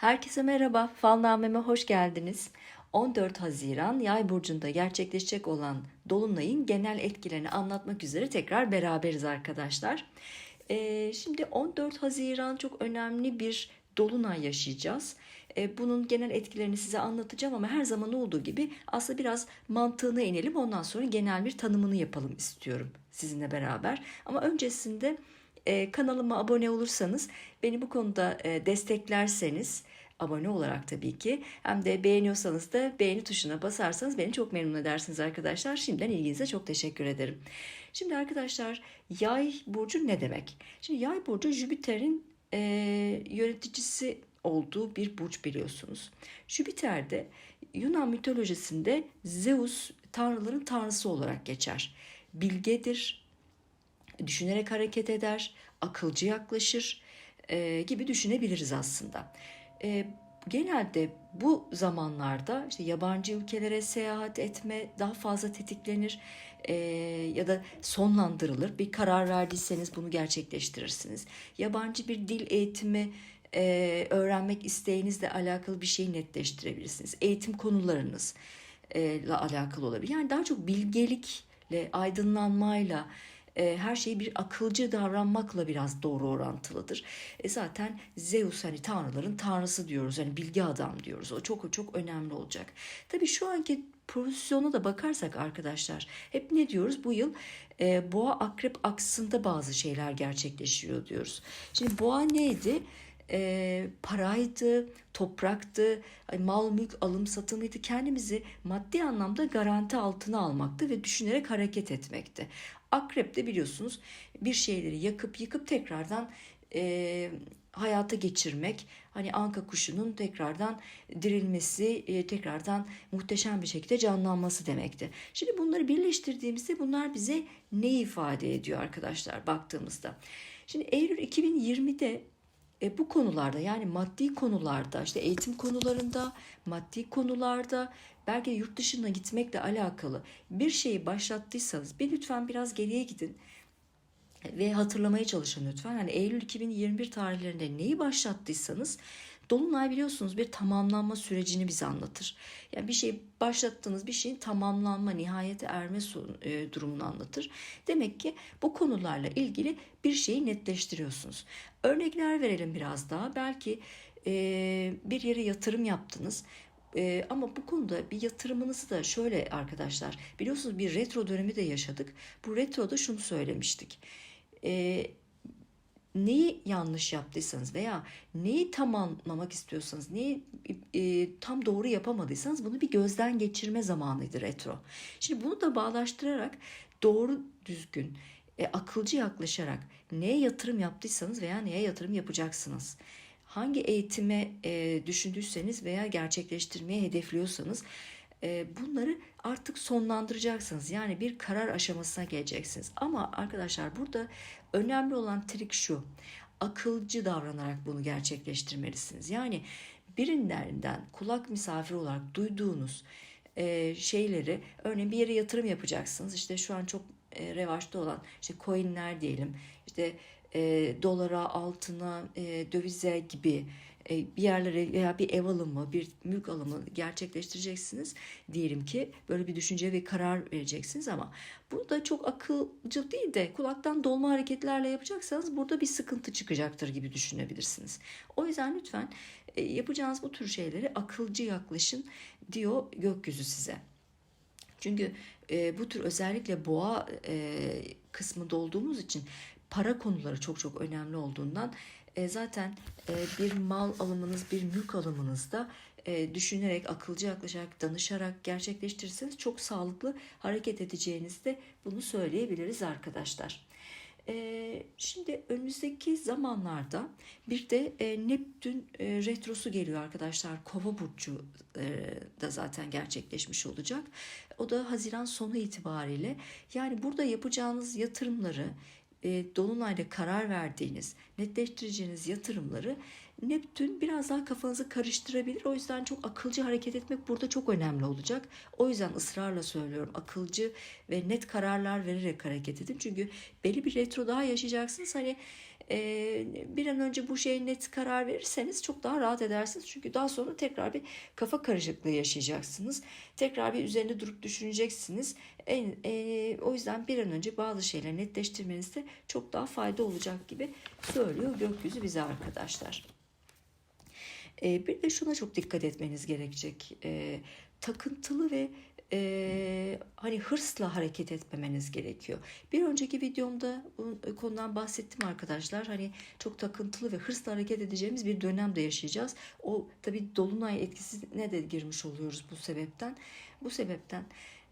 Herkese merhaba, Falnameme hoş geldiniz. 14 Haziran Yay burcunda gerçekleşecek olan dolunayın genel etkilerini anlatmak üzere tekrar beraberiz arkadaşlar. Ee, şimdi 14 Haziran çok önemli bir dolunay yaşayacağız. Ee, bunun genel etkilerini size anlatacağım ama her zaman olduğu gibi aslında biraz mantığına inelim. Ondan sonra genel bir tanımını yapalım istiyorum sizinle beraber. Ama öncesinde e, kanalıma abone olursanız, beni bu konuda e, desteklerseniz, abone olarak tabii ki hem de beğeniyorsanız da beğeni tuşuna basarsanız beni çok memnun edersiniz arkadaşlar. Şimdiden ilginize çok teşekkür ederim. Şimdi arkadaşlar yay burcu ne demek? Şimdi yay burcu Jüpiter'in e, yöneticisi olduğu bir burç biliyorsunuz. Jüpiter de Yunan mitolojisinde Zeus tanrıların tanrısı olarak geçer. Bilgedir, düşünerek hareket eder, akılcı yaklaşır e, gibi düşünebiliriz aslında. E, genelde bu zamanlarda işte yabancı ülkelere seyahat etme daha fazla tetiklenir e, ya da sonlandırılır. Bir karar verdiyseniz bunu gerçekleştirirsiniz. Yabancı bir dil eğitimi e, öğrenmek isteğinizle alakalı bir şeyi netleştirebilirsiniz. Eğitim konularınız ile alakalı olabilir. Yani daha çok bilgelikle, aydınlanmayla, e, her şey bir akılcı davranmakla biraz doğru orantılıdır. E zaten Zeus hani tanrıların tanrısı diyoruz. Hani bilgi adam diyoruz. O çok çok önemli olacak. Tabii şu anki pozisyona da bakarsak arkadaşlar hep ne diyoruz? Bu yıl e, boğa akrep aksında bazı şeyler gerçekleşiyor diyoruz. Şimdi boğa neydi? E, paraydı, topraktı, mal mülk alım satımıydı. Kendimizi maddi anlamda garanti altına almaktı ve düşünerek hareket etmekti. Akrep de biliyorsunuz bir şeyleri yakıp yıkıp tekrardan e, hayata geçirmek. Hani anka kuşunun tekrardan dirilmesi, e, tekrardan muhteşem bir şekilde canlanması demekti. Şimdi bunları birleştirdiğimizde bunlar bize ne ifade ediyor arkadaşlar baktığımızda. Şimdi Eylül 2020'de e, bu konularda yani maddi konularda işte eğitim konularında maddi konularda belki yurt dışına gitmekle alakalı bir şeyi başlattıysanız bir lütfen biraz geriye gidin ve hatırlamaya çalışın lütfen. Hani Eylül 2021 tarihlerinde neyi başlattıysanız Dolunay biliyorsunuz bir tamamlanma sürecini bize anlatır. Yani bir şey başlattığınız bir şeyin tamamlanma, nihayete erme e, durumunu anlatır. Demek ki bu konularla ilgili bir şeyi netleştiriyorsunuz. Örnekler verelim biraz daha. Belki e, bir yere yatırım yaptınız. Ee, ama bu konuda bir yatırımınızı da şöyle arkadaşlar biliyorsunuz bir retro dönemi de yaşadık. Bu retroda şunu söylemiştik. Ee, neyi yanlış yaptıysanız veya neyi tamamlamak istiyorsanız, neyi e, tam doğru yapamadıysanız bunu bir gözden geçirme zamanıydı retro. Şimdi bunu da bağlaştırarak doğru düzgün, e, akılcı yaklaşarak neye yatırım yaptıysanız veya neye yatırım yapacaksınız. Hangi eğitime e, düşündüyseniz veya gerçekleştirmeye hedefliyorsanız bunları artık sonlandıracaksınız. Yani bir karar aşamasına geleceksiniz. Ama arkadaşlar burada önemli olan trik şu. Akılcı davranarak bunu gerçekleştirmelisiniz. Yani birinlerinden kulak misafiri olarak duyduğunuz e, şeyleri örneğin bir yere yatırım yapacaksınız. İşte şu an çok e, revaçta olan işte coinler diyelim. İşte e, dolara, altına, e, dövize gibi e, bir yerlere veya bir ev alımı, bir mülk alımı gerçekleştireceksiniz. Diyelim ki böyle bir düşünce ve karar vereceksiniz ama bu da çok akılcı değil de kulaktan dolma hareketlerle yapacaksanız burada bir sıkıntı çıkacaktır gibi düşünebilirsiniz. O yüzden lütfen e, yapacağınız bu tür şeyleri akılcı yaklaşın diyor gökyüzü size. Çünkü e, bu tür özellikle boğa e, kısmında olduğumuz için para konuları çok çok önemli olduğundan e, zaten e, bir mal alımınız, bir mülk alımınızda e, düşünerek, akılcı yaklaşarak, danışarak gerçekleştirirseniz çok sağlıklı hareket edeceğinizde bunu söyleyebiliriz arkadaşlar. E, şimdi önümüzdeki zamanlarda bir de e, Neptün e, retrosu geliyor arkadaşlar. Kova burcu e, da zaten gerçekleşmiş olacak. O da Haziran sonu itibariyle yani burada yapacağınız yatırımları e, Dolunay'da karar verdiğiniz, netleştireceğiniz yatırımları Neptün biraz daha kafanızı karıştırabilir. O yüzden çok akılcı hareket etmek burada çok önemli olacak. O yüzden ısrarla söylüyorum akılcı ve net kararlar vererek hareket edin. Çünkü belli bir retro daha yaşayacaksınız. Hani bir an önce bu şeye net karar verirseniz çok daha rahat edersiniz. Çünkü daha sonra tekrar bir kafa karışıklığı yaşayacaksınız. Tekrar bir üzerinde durup düşüneceksiniz. En, e, o yüzden bir an önce bazı şeyleri netleştirmenizde çok daha fayda olacak gibi söylüyor gökyüzü bize arkadaşlar. E, bir de şuna çok dikkat etmeniz gerekecek. E, takıntılı ve e, hani hırsla hareket etmemeniz gerekiyor. Bir önceki videomda bu konudan bahsettim arkadaşlar. Hani çok takıntılı ve hırsla hareket edeceğimiz bir dönemde yaşayacağız. O tabii dolunay etkisine de girmiş oluyoruz bu sebepten. Bu sebepten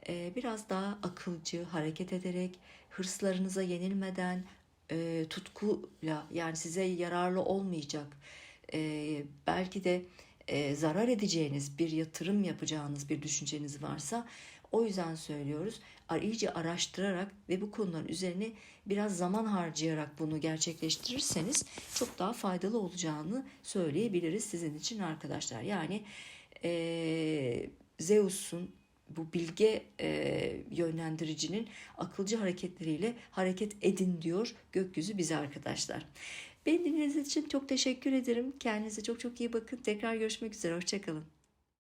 e, biraz daha akılcı hareket ederek hırslarınıza yenilmeden e, tutkuyla yani size yararlı olmayacak e, belki de e, zarar edeceğiniz bir yatırım yapacağınız bir düşünceniz varsa o yüzden söylüyoruz iyice araştırarak ve bu konuların üzerine biraz zaman harcayarak bunu gerçekleştirirseniz çok daha faydalı olacağını söyleyebiliriz sizin için arkadaşlar. Yani e, Zeus'un bu bilge e, yönlendiricinin akılcı hareketleriyle hareket edin diyor gökyüzü bize arkadaşlar. Beni dinlediğiniz için çok teşekkür ederim. Kendinize çok çok iyi bakın. Tekrar görüşmek üzere. Hoşçakalın.